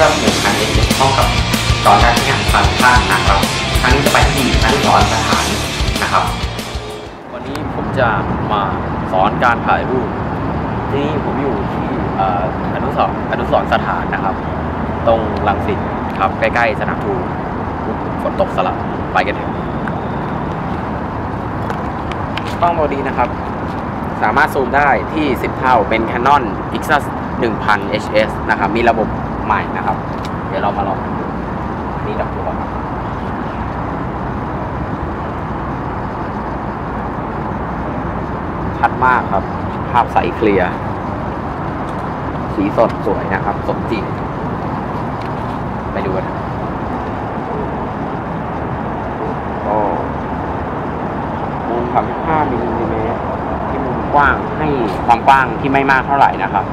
ที่งานฟังก์ชันนะครับครั้งนี้จะไปที่อนุสรณ์สถานนะครับ วันนี้ผมจะมาสอนการถ่ายรูปที่ผมอยู่ที่อนุสรอนุสรสถานนะครับ ตรงลังสิตครับใกล้ๆสนามทูฝนตกสลับไปกันเถอะกล้องโมดีนะครับ สามารถซูมได้ที่ 10 เท่าเป็น Canon Pixel 1000 HS นะครับ มีระบบ ใหม่นะครับ เดี๋ยวเรามาลองดูนี่ดับตัวครับชัดมากครับ ภาพใสเคลียร์สีสดสวยนะครับ สมจริงไปดูกันก็มุม35มิลลิเมตรที่มุมกว้างให้ความกว้างที่ไม่มากเท่าไหร่นะครับ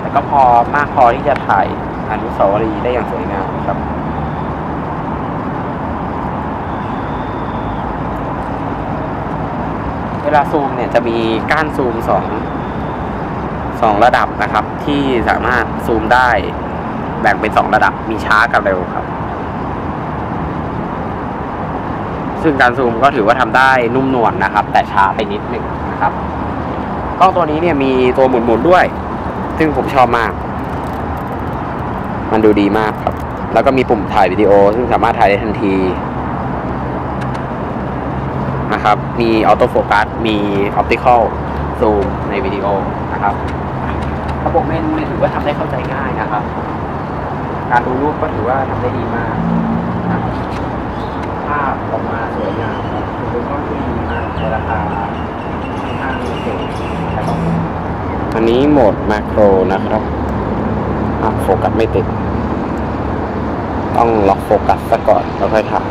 แต่ก็พอมากพอที่จะถ่าย อนุสาวรีย์ได้อย่างสวยงามครับ เวลาซูมเนี่ยจะมีก้านซูมสองสองระดับนะครับ ที่สามารถซูมได้แบ่งเป็นสองระดับมีช้ากับเร็วครับ ซึ่งการซูมก็ถือว่าทำได้นุ่มนวลนะครับ แต่ช้าไปนิดหนึ่งนะครับกล้องตัวนี้เนี่ยมีตัวหมุนๆด้วย ซึ่งผมชอบมาก มันดูดีมากครับ แล้วก็มีปุ่มถ่ายวิดีโอ ซึ่งสามารถถ่ายได้ทันทีนะครับ มีออโต้โฟกัส มีออปติคอลซูมในวิดีโอนะครับระบบเมนูเนี่ยถือว่าทำได้เข้าใจง่ายนะครับ การดูรูปก็ถือว่าทำได้ดีมากนะครับภาพออกมาสวยงามครับคือก็ดีมากในราคาค่อนข้างสูงนะครับอันนี้โหมดแมคโครนะครับ โฟกัสไม่ติด ต้องล็อกโฟกัสซะก่อนแล้วค่อยถ่าย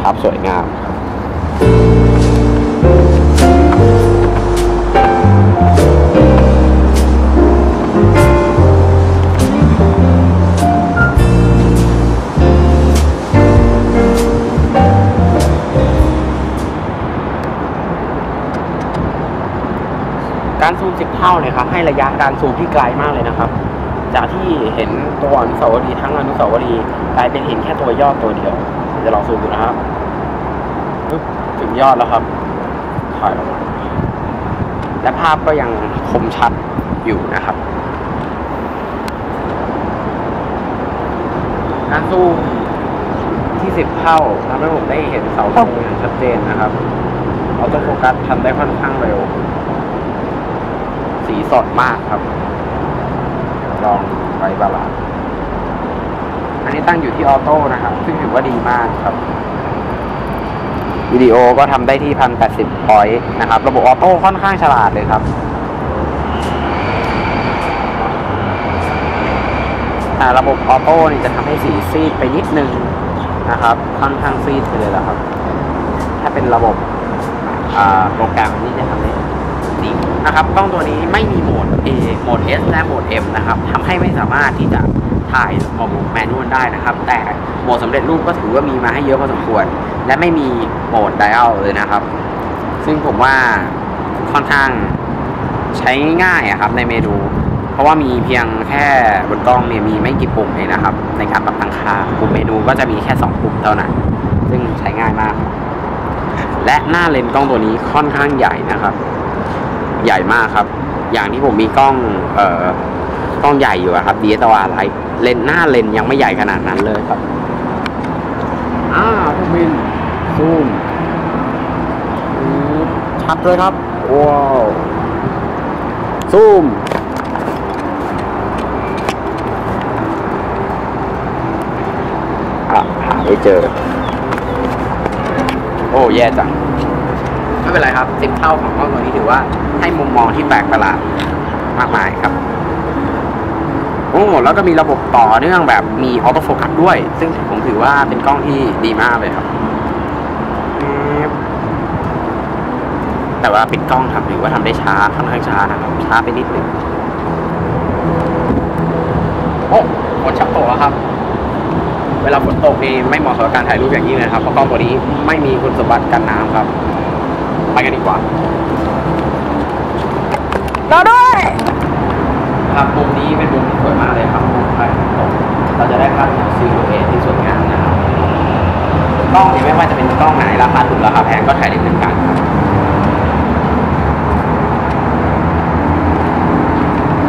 ภาพสวยงามครับ เท่าเนี่ยครับให้ระยะการซูมที่ไกลมากเลยนะครับ จากที่เห็นตัวอนุสาวรีย์ทั้งอนุสาวรีย์กลายเป็นเห็นแค่ตัวยอดตัวเดียวเดี๋ยวลองซูมดูนะครับปึ๊บถึงยอดแล้วครับถ่ายออกมาและภาพก็ยังคมชัดอยู่นะครับการซูมที่สิบเท่าทำให้ผมได้เห็นเสาธงอย่างชัดเจนนะครับออโต้โฟกัสทำได้ค่อนข้างเร็ว สีสดมากครับ ลองไว้บาลานอันนี้ตั้งอยู่ที่ออโต้นะครับ ซึ่งถือว่าดีมากครับวิดีโอก็ทำได้ที่พันแปดสิบพอยต์นะครับ ระบบออโต้ค่อนข้างฉลาดเลยครับแต่ระบบออโต้นี่จะทำให้สีซีดไปนิดนึงนะครับ ค่อนข้างซีดไปเลยละครับ ถ้าเป็นระบบโปรแกรมนี่จะทำได้ ดีนะครับกล้องตัวนี้ไม่มีโหมด A โหมด S และโหมด M นะครับทำให้ไม่สามารถที่จะถ่ายโหมดแมนนวลได้นะครับ แต่โหมดสำเร็จรูปก็ถือว่ามีมาให้เยอะพอสมควร และไม่มีโหมดไดอัลเลยนะครับ ซึ่งผมว่าค่อนข้างใช้ง่ายอะครับในเมนู เพราะว่ามีเพียงแค่บนกล้องเนี่ยมีไม่กี่ปุ่มเองนะครับ ในการปรับตั้งค่าปุ่มเมนูก็จะมีแค่ 2 ปุ่มเท่านั้น ซึ่งใช้ง่ายมาก และหน้าเลนส์กล้องตัวนี้ค่อนข้างใหญ่นะครับ ใหญ่มากครับ อย่างที่ผมมีกล้องเอ่อกล้องใหญ่อยู่อะครับ DSLR Lite เลนส์หน้าเลนส์ยังไม่ใหญ่ขนาดนั้นเลยครับอ่าทุกมินซูมอืมชัดเลยครับ ว้าว ซูมอะหาไม่เจอ โอ้ แย่จังไม่ เป็นไรครับสิบเท่าของกล้องตัวนี้ถือว่าให้มุมมองที่แปลกประหลาดมากมายครับ โอ้แล้วก็มีระบบต่อเนื่องแบบมีออโต้โฟกัสด้วย ซึ่งผมถือว่าเป็นกล้องที่ดีมากเลยครับ แต่ว่าปิดกล้องทำถือว่าทำได้ช้าค่อนข้างช้านะครับช้าไปนิดหนึ่งโอ้ฝนชักตกแล้วครับ เวลาฝนตกนี่ไม่เหมาะสำหรับการถ่ายรูปอย่างยิ่งเลยครับเพราะกล้องตัวนี้ไม่มีคุณสมบัติกันน้ำครับ ไปกันดีกว่าเราด้วยครับมุมนี้เป็นมุมที่สวยมากเลยครับมุมพระอาทิตย์ตกเราจะได้ภาพแนวซิลูเอทที่สวยงามนะครับกล้องเนี่ยไม่ว่าจะเป็นกล้องไหนราคาถูกราคาแพงก็ถ่ายได้เหมือนกันครับ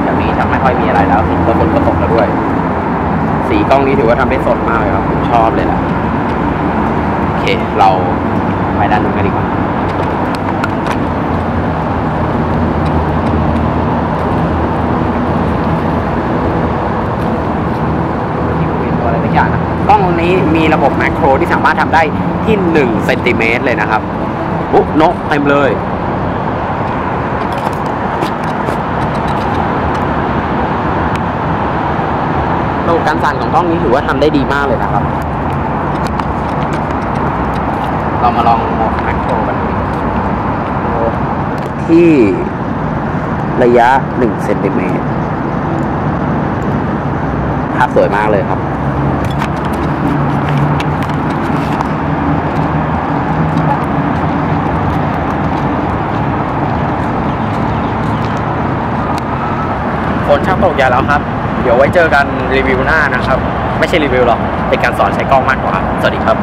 แบบนี้จะไม่ค่อยมีอะไรแล้วสีก็ฝนก็ตกแล้วด้วย สีกล้องนี้ถือว่าทำได้สดมากเลยครับผมชอบเลยแหละโอเค เราไปด้านนู้นกันดีกว่า ที่ผมเห็นตัวอะไรสักอย่างนะกล้องนี้มีระ บบแมคโครที่สามารถทำได้ที่1เซนติเมตรเลยนะครับอุ๊บนกเต็มเลยระบบการสั่นของกล้องนี้ถือว่าทำได้ดีมากเลยนะครับ เรามาลองโหมดแมคโครกันที่ระยะ1เซนติเมตรภาพสวยมากเลยครับ ฝนชักตกยาแล้วครับ เดี๋ยวไว้เจอกันรีวิวหน้านะครับ ไม่ใช่รีวิวหรอก เป็นการสอนใช้กล้องมากกว่า สวัสดีครับ